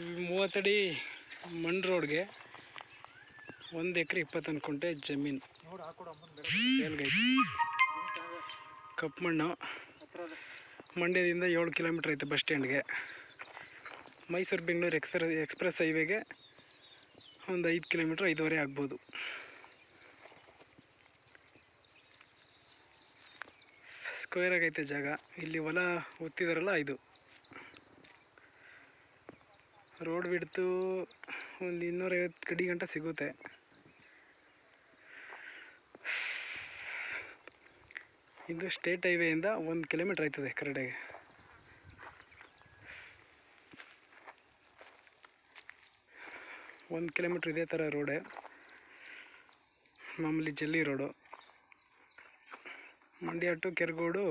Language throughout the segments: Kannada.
ಮೂವತ್ತಡಿ ಮಣ್ಣು ರೋಡ್ಗೆ ಒಂದು ಎಕರೆ ಇಪ್ಪತ್ತೊಂದು ಕುಂಟೆ ಜಮೀನು. ಕಪ್ಪು ಮಣ್ಣು. ಮಂಡ್ಯದಿಂದ ಏಳು ಕಿಲೋಮೀಟ್ರ್ ಐತೆ ಬಸ್ ಸ್ಟ್ಯಾಂಡ್ಗೆ. ಮೈಸೂರು ಬೆಂಗಳೂರು ಎಕ್ಸ್ಪ್ರೆಸ್ ಎಕ್ಸ್ಪ್ರೆಸ್ ಹೈವೇಗೆ ಒಂದು ಐದು ಕಿಲೋಮೀಟ್ರ್ ಐದುವರೆ ಆಗ್ಬೋದು. ಸ್ಕ್ವೇರ್ ಆಗೈತೆ ಜಾಗ. ಇಲ್ಲಿ ಹೊಲ ಒತ್ತಿದಾರಲ್ಲ ಇದು. ರೋಡ್ ಬಿಡ್ತು, ಒಂದು ಇನ್ನೂರೈವತ್ತು ಕಡಿ ಗಂಟೆ ಸಿಗುತ್ತೆ. ಇದು ಸ್ಟೇಟ್ ಹೈವೇಯಿಂದ ಒಂದು ಕಿಲೋಮೀಟ್ರ್ ಆಯ್ತದೆ ಕರೆಕ್ಟಾಗಿ ಒಂದು ಕಿಲೋಮೀಟ್ರ್ ಇದೇ ಥರ ರೋಡೆ. ಮಾಮೂಲಿ ಜಲ್ಲಿ road. Mandya to Keragodu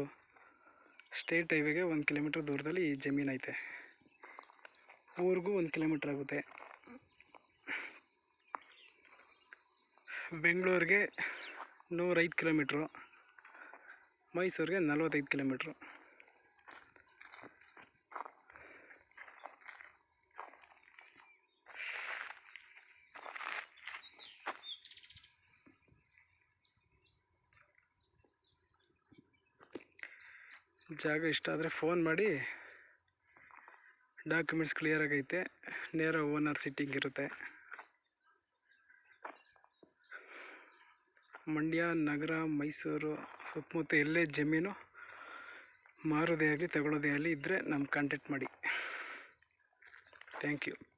state ಹೈವೇಗೆ ಒಂದು ಕಿಲೋಮೀಟ್ರ್ ದೂರದಲ್ಲಿ ಈ ಜಮೀನು ಐತೆ. ಊರಿಗೂ ಒಂದು ಕಿಲೋಮೀಟ್ರ್ ಆಗುತ್ತೆ. ಬೆಂಗಳೂರಿಗೆ ನೂರೈದು ಕಿಲೋಮೀಟ್ರು ಮೈಸೂರಿಗೆ ನಲ್ವತ್ತೈದು ಕಿಲೋಮೀಟ್ರು ಜಾಗ ಇಷ್ಟ ಆದರೆ ಫೋನ್ ಮಾಡಿ. ಡಾಕ್ಯುಮೆಂಟ್ಸ್ ಕ್ಲಿಯರ್ ಆಗೈತೆ. ನೇರ ಓನರ್ ಸಿಟ್ಟಿಂಗ್ ಇರುತ್ತೆ. ಮಂಡ್ಯ, ನಗರ, ಮೈಸೂರು, ಸುತ್ತಮುತ್ತ ಎಲ್ಲೇ ಜಮೀನು ಮಾರೋದೇ ಆಗಲಿ, ತಗೊಳ್ಳೋದೇ ಆಗಲಿ ಇದ್ದರೆ ನಮ್ಮ ಕಾಂಟ್ಯಾಕ್ಟ್ ಮಾಡಿ. Thank you